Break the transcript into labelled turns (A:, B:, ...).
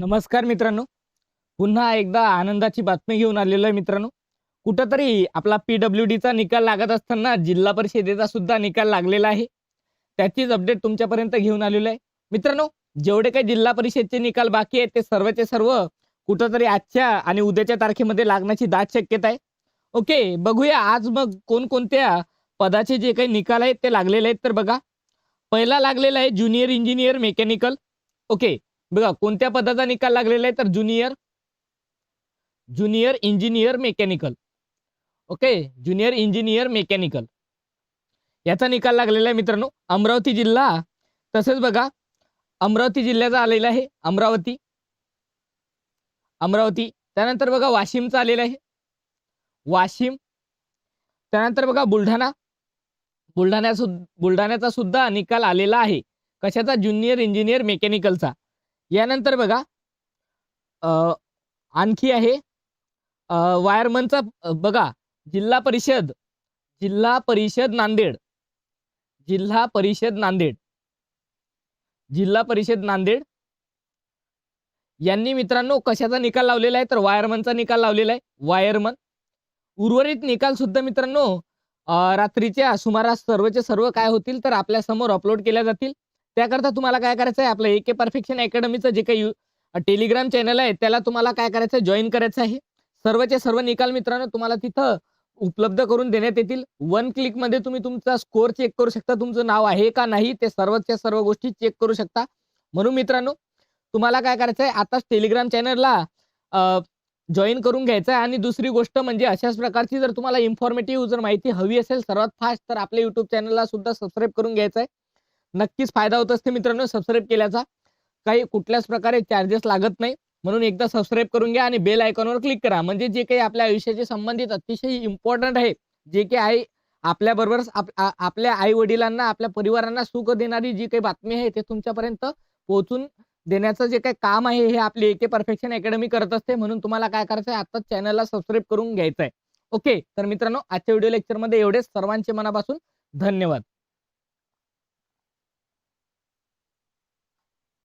A: नमस्कार मित्रांनो. पुन्हा एकदा आनंदाची बातमी घेऊन आलेलो आहे मित्रांनो. कुठंतरी आपला पी डब्ल्यू डीचा निकाल लागत असताना जिल्हा परिषदेचा सुद्धा निकाल लागलेला आहे. त्याचीच अपडेट तुमच्यापर्यंत घेऊन आलेलो आहे. मित्रांनो जेवढे काही जिल्हा परिषदचे निकाल बाकी आहेत ते सर्वचे सर्व कुठंतरी आजच्या आणि उद्याच्या तारखेमध्ये लागण्याची दाट शक्यता आहे. ओके बघूया आज मग कोणकोणत्या पदाचे जे काही निकाल आहेत ते लागलेले आहेत तर बघा. पहिला लागलेला आहे ज्युनियर इंजिनियर मेकॅनिकल. ओके बघा कोणत्या पदाचा निकाल लागलेला आहे? तर junior junior engineer mechanical. Okay? Junior engineer mechanical. याचा निकाल लागलेला आहे मित्रांनो अमरावती जिल्हा. तसेच बघा अमरावती जिल्ह्याचा आलेला आहे अमरावती. अमरावती. त्यानंतर बघा वाशिमचा आलेला आहे. वाशिम. त्यानंतर बघा बुलढाणा. बुलढाण्या सुद्धा बुलढाण्याचा सुद्धा निकाल आलेला आहे. कशाचा? ज्युनियर इंजिनियर मेकॅनिकलचा. यानंतर बघा आणखी आहे वायरमनचा बघा जिल्हा परिषद जिल्हा परिषद नांदेड जिल्हा परिषद नांदेड जिल्हा परिषद नांदेड. यांनी मित्रांनो कशाचा निकाल लावलेला आहे? तर वायरमनचा निकाल लावलेला आहे. वायरमन उर्वरित निकाल सुद्धा मित्रांनो रात्रीच्या सुमारास सर्वचे सर्व काय होतील? तर आपल्यासमोर अपलोड केल्या जातील. त्याकरता तुम्हाला काय करायचं आहे आपलं ए के परफेक्शन अकॅडमीचं जे काही टेलिग्राम चॅनल आहे त्याला तुम्हाला काय करायचं आहे जॉईन करायचं आहे सर्वचे सर्व निकाल मित्रांनो तुम्हाला तिथं उपलब्ध करून देण्यात येतील. वन क्लिकमध्ये तुम्ही तुमचा स्कोअर चेक करू शकता. तुमचं नाव आहे का नाही ते सर्वच्या सर्व गोष्टी चेक करू शकता. म्हणून मित्रांनो तुम्हाला काय करायचं आहे आताच टेलिग्राम चॅनलला जॉईन करून घ्यायचं आहे आणि दुसरी गोष्ट म्हणजे अशाच प्रकारची जर तुम्हाला इन्फॉर्मेटिव्ह जर माहिती हवी असेल सर्वात फास्ट तर आपल्या युट्यूब चॅनलला सुद्धा सबस्क्राईब करून घ्यायचं आहे नक्कीच फायदा होत असते मित्रांनो सबस्क्राईब केल्याचा. काही कुठल्याच प्रकारे चार्जेस लागत नाही. म्हणून एकदा सबस्क्राईब करून घ्या आणि बेल आयकॉनवर क्लिक करा. म्हणजे जे काही आपल्या आयुष्याचे संबंधित अतिशय इम्पॉर्टंट आहे. जे काही आहे आपल्याबरोबर आपल्या आई वडिलांना आपल्या परिवारांना सुख देणारी जी काही बातमी आहे ते तुमच्यापर्यंत पोहोचून देण्याचं जे काही काम आहे हे आपली एके परफेक्शन अकॅडमी करत असते. म्हणून तुम्हाला काय करायचं आहे आताच चॅनलला सबस्क्राईब करून घ्यायचं आहे ओके तर मित्रांनो आजच्या व्हिडिओ लेक्चरमध्ये एवढेच. सर्वांचे मनापासून धन्यवाद.